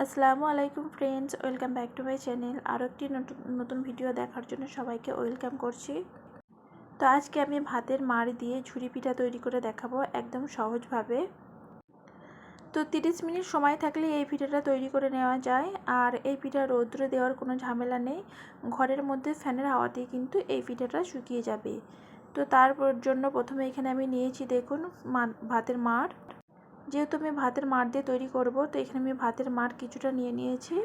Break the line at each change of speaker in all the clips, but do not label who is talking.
আসসালামু আলাইকুম friends, welcome back to my channel. আরও একটি নতুন ভিডিও দেখার জন্য সবাইকে ওয়েলকাম করছি। তো আজকে আমি ভাতের মাড় দিয়ে ঝুরি পিঠা তৈরি করে দেখাবো একদম সহজভাবে। তো তিরিশ মিনিট সময় থাকলে এই পিঠাটা তৈরি করে নেওয়া যায়। আর এই পিঠা রৌদ্রে দেওয়ার কোনো ঝামেলা নেই। ঘরের মধ্যে ফ্যানের হাওয়াতেই কিন্তু এই পিঠাটা শুকিয়ে যাবে। তো তার জন্য প্রথমে এখানে আমি নিয়েছি দেখুন ভাতের মাড়। যেহেতু আমি ভাতের মার দিয়ে তৈরি করব, তো এখানে আমি ভাতের মার কিছুটা নিয়ে নিয়েছি।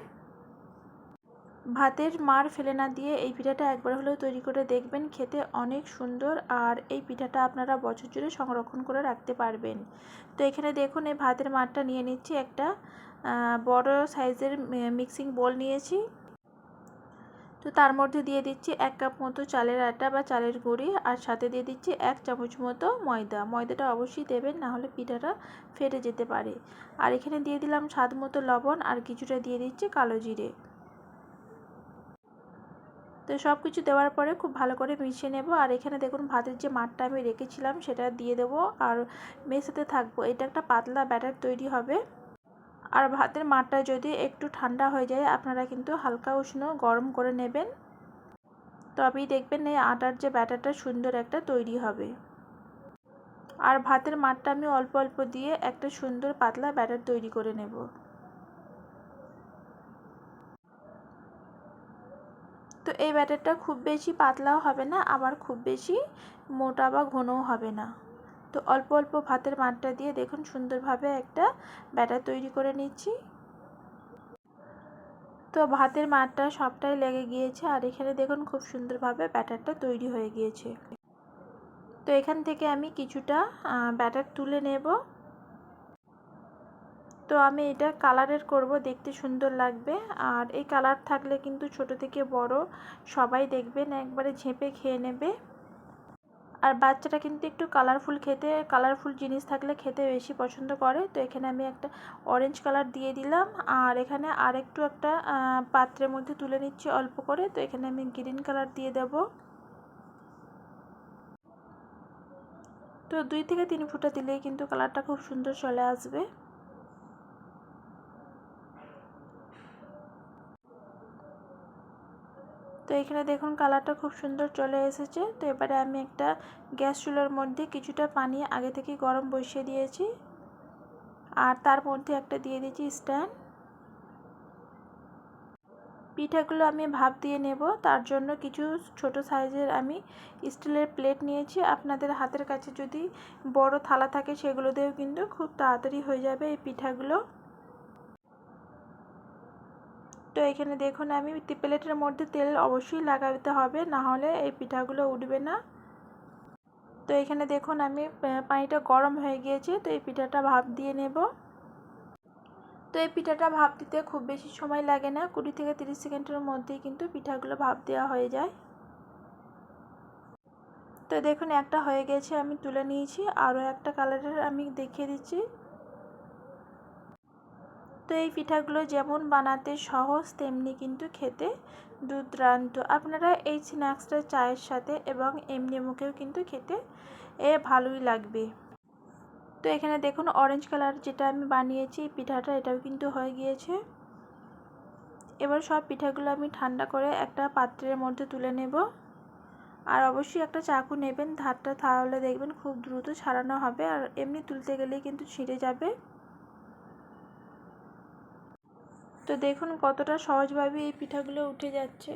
ভাতের মার ফেলে না দিয়ে এই পিঠাটা একবার হলেও তৈরি করে দেখবেন, খেতে অনেক সুন্দর আর এই পিঠাটা আপনারা বছর জুড়ে সংরক্ষণ করে রাখতে পারবেন। তো এখানে দেখুন, এই ভাতের মারটা নিয়ে নিচ্ছি একটা বড় সাইজের মিক্সিং বোল নিয়েছি। তো তার মধ্যে দিয়ে দিচ্ছি এক কাপ মতো চালের আটা বা চালের গুঁড়ি আর সাথে দিয়ে দিচ্ছি এক চামচ মতো ময়দা। ময়দাটা অবশ্যই দেবেন নাহলে পিঠাটা ফেটে যেতে পারে। আর এখানে দিয়ে দিলাম স্বাদ মতো লবণ আর কিছুটা দিয়ে দিচ্ছি কালো জিরে। তো সব কিছু দেওয়ার পরে খুব ভালো করে মিশিয়ে নেব। আর এখানে দেখুন ভাতের যে মাঠটা আমি রেখেছিলাম সেটা দিয়ে দেবো। আর মেশাতে থাকব। এটা একটা পাতলা ব্যাটার তৈরি হবে। আর ভাতের মাঠটা যদি একটু ঠান্ডা হয়ে যায়, আপনারা কিন্তু হালকা উষ্ণ গরম করে নেবেন। তবেই দেখবেন এই আটার যে ব্যাটারটা সুন্দর একটা তৈরি হবে। আর ভাতের মাঠটা আমি অল্প অল্প দিয়ে একটা সুন্দর পাতলা ব্যাটার তৈরি করে নেব। তো এই ব্যাটারটা খুব বেশি পাতলাও হবে না, আবার খুব বেশি মোটা বা ঘনও হবে না। তো অল্প অল্প ভাতের মাঠটা দিয়ে দেখুন সুন্দরভাবে একটা ব্যাটার তৈরি করে নিচ্ছি। তো ভাতের মাঠটা সবটাই লেগে গিয়েছে আর এখানে দেখুন খুব সুন্দরভাবে ব্যাটারটা তৈরি হয়ে গিয়েছে। তো এখান থেকে আমি কিছুটা ব্যাটার তুলে নেব। তো আমি এটা কালারের করব, দেখতে সুন্দর লাগবে। আর এই কালার থাকলে কিন্তু ছোট থেকে বড় সবাই দেখবেন, একবারে ঝেঁপে খেয়ে নেবে। আর বাচ্চাটা কিন্তু একটু কালারফুল খেতে কালারফুল জিনিস থাকলে খেতে বেশি পছন্দ করে। তো এখানে আমি একটা অরেঞ্জ কালার দিয়ে দিলাম। আর এখানে আরেকটু একটা পাত্রের মধ্যে তুলে নিচ্ছি অল্প করে। তো এখানে আমি গ্রিন কালার দিয়ে দেব। তো দুই থেকে তিন ফুটা দিলেই কিন্তু কালারটা খুব সুন্দর চলে আসবে। তো এখানে দেখুন কালারটা খুব সুন্দর চলে এসেছে। তো এবারে আমি একটা গ্যাস চুলার মধ্যে কিছুটা পানি আগে থেকে গরম বসিয়ে দিয়েছি। আর তার মধ্যে একটা দিয়ে দিয়েছি স্ট্যান্ড। পিঠাগুলো আমি ভাপ দিয়ে নেব। তার জন্য কিছু ছোট সাইজের আমি স্টিলের প্লেট নিয়েছি। আপনাদের হাতের কাছে যদি বড় থালা থাকে সেগুলো দিয়েও কিন্তু খুব তাড়াতাড়ি হয়ে যাবে এই পিঠাগুলো। তো এখানে দেখুন, আমি প্লেটের মধ্যে তেল অবশ্যই লাগাতে হবে, না হলে এই পিঠাগুলো উঠবে না। তো এখানে দেখুন, আমি পানিটা গরম হয়ে গিয়েছে, তো এই পিঠাটা ভাপ দিয়ে নেব। তো এই পিঠাটা ভাপ দিতে খুব বেশি সময় লাগে না, কুড়ি থেকে তিরিশ সেকেন্ডের মধ্যেই কিন্তু পিঠাগুলো ভাপ দেওয়া হয়ে যায়। তো দেখুন, একটা হয়ে গেছে, আমি তুলে নিয়েছি, আরও একটা কালারের আমি দেখিয়ে দিচ্ছি। তো এই পিঠাগুলো যেমন বানাতে সহজ, তেমনি কিন্তু খেতে দুর্দান্ত। আপনারা এই স্ন্যাক্সটা চায়ের সাথে এবং এমনি মুখেও কিন্তু খেতে এ ভালোই লাগবে। তো এখানে দেখুন অরেঞ্জ কালার যেটা আমি বানিয়েছি পিঠাটা এটাও কিন্তু হয়ে গিয়েছে। এবার সব পিঠাগুলো আমি ঠান্ডা করে একটা পাত্রের মধ্যে তুলে নেব। আর অবশ্যই একটা চাকু নেবেন, ধারটা তাহলে দেখবেন খুব দ্রুত ছাড়ানো হবে আর এমনি তুলতে গেলেই কিন্তু ছিঁড়ে যাবে। তো দেখুন কতটা সহজভাবে এই পিঠাগুলো উঠে যাচ্ছে।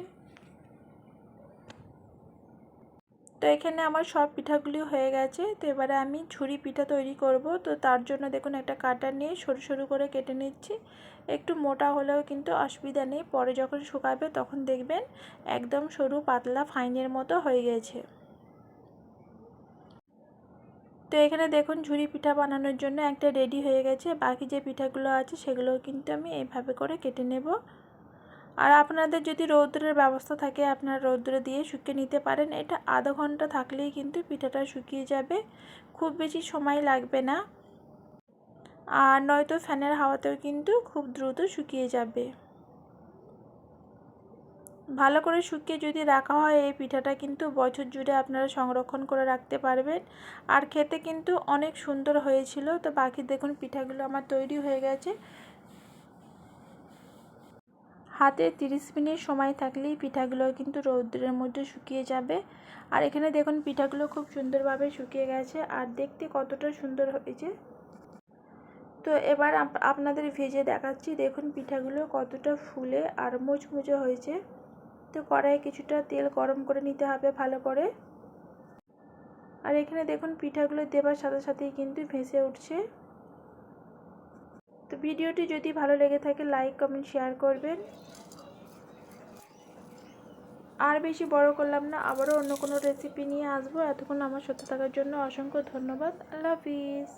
তো এখানে আমার সব পিঠাগুলি হয়ে গেছে। তো এবারে আমি ঝুরি পিঠা তৈরি করব। তো তার জন্য দেখুন একটা কাটা নিয়ে সরু সরু করে কেটে নিচ্ছি। একটু মোটা হলেও কিন্তু অসুবিধা নেই। পরে যখন শুকাবে তখন দেখবেন একদম সরু পাতলা ফাইনের মতো হয়ে গেছে। তো এখানে দেখুন, ঝুরি পিঠা বানানোর জন্য একটা রেডি হয়ে গেছে। বাকি যে পিঠাগুলো আছে সেগুলোও কিন্তু আমি এইভাবে করে কেটে নেব। আর আপনাদের যদি রৌদ্রের ব্যবস্থা থাকে, আপনারা রৌদ্রে দিয়ে শুকিয়ে নিতে পারেন। এটা আধা ঘণ্টা থাকলেই কিন্তু পিঠাটা শুকিয়ে যাবে। খুব বেশি সময় লাগবে না। আর নয়তো ফ্যানের হাওয়াতেও কিন্তু খুব দ্রুত শুকিয়ে যাবে। ভালো করে শুকিয়ে যদি রাখা হয়, এই পিঠাটা কিন্তু বছর জুড়ে আপনারা সংরক্ষণ করে রাখতে পারবেন। আর খেতে কিন্তু অনেক সুন্দর হয়েছিল। তো বাকি দেখুন পিঠাগুলো আমার তৈরি হয়ে গেছে। হাতে তিরিশ মিনিট সময় থাকলেই পিঠাগুলো কিন্তু রৌদ্রের মধ্যে শুকিয়ে যাবে। আর এখানে দেখুন পিঠাগুলো খুব সুন্দরভাবে শুকিয়ে গেছে আর দেখতে কতটা সুন্দর হয়েছে। তো এবার আপনাদের ভেজে দেখাচ্ছি। দেখুন পিঠাগুলো কতটা ফুলে আর মুচমুচে হয়েছে। তো কড়াইয়ে কিছুটা তেল গরম করে নিতে হবে ভালো করে। আর এখানে দেখুন পিঠাগুলো দেবার সাথে সাথেই কিন্তু ভেসে উঠছে। তো ভিডিওটি যদি ভালো লেগে থাকে লাইক, কমেন্ট, শেয়ার করবেন। আর বেশি বড় করলাম না, আবারও অন্য কোনো রেসিপি নিয়ে আসব। এতক্ষণ আমার সাথে থাকার জন্য অসংখ্য ধন্যবাদ। আল্লাহ হাফিজ।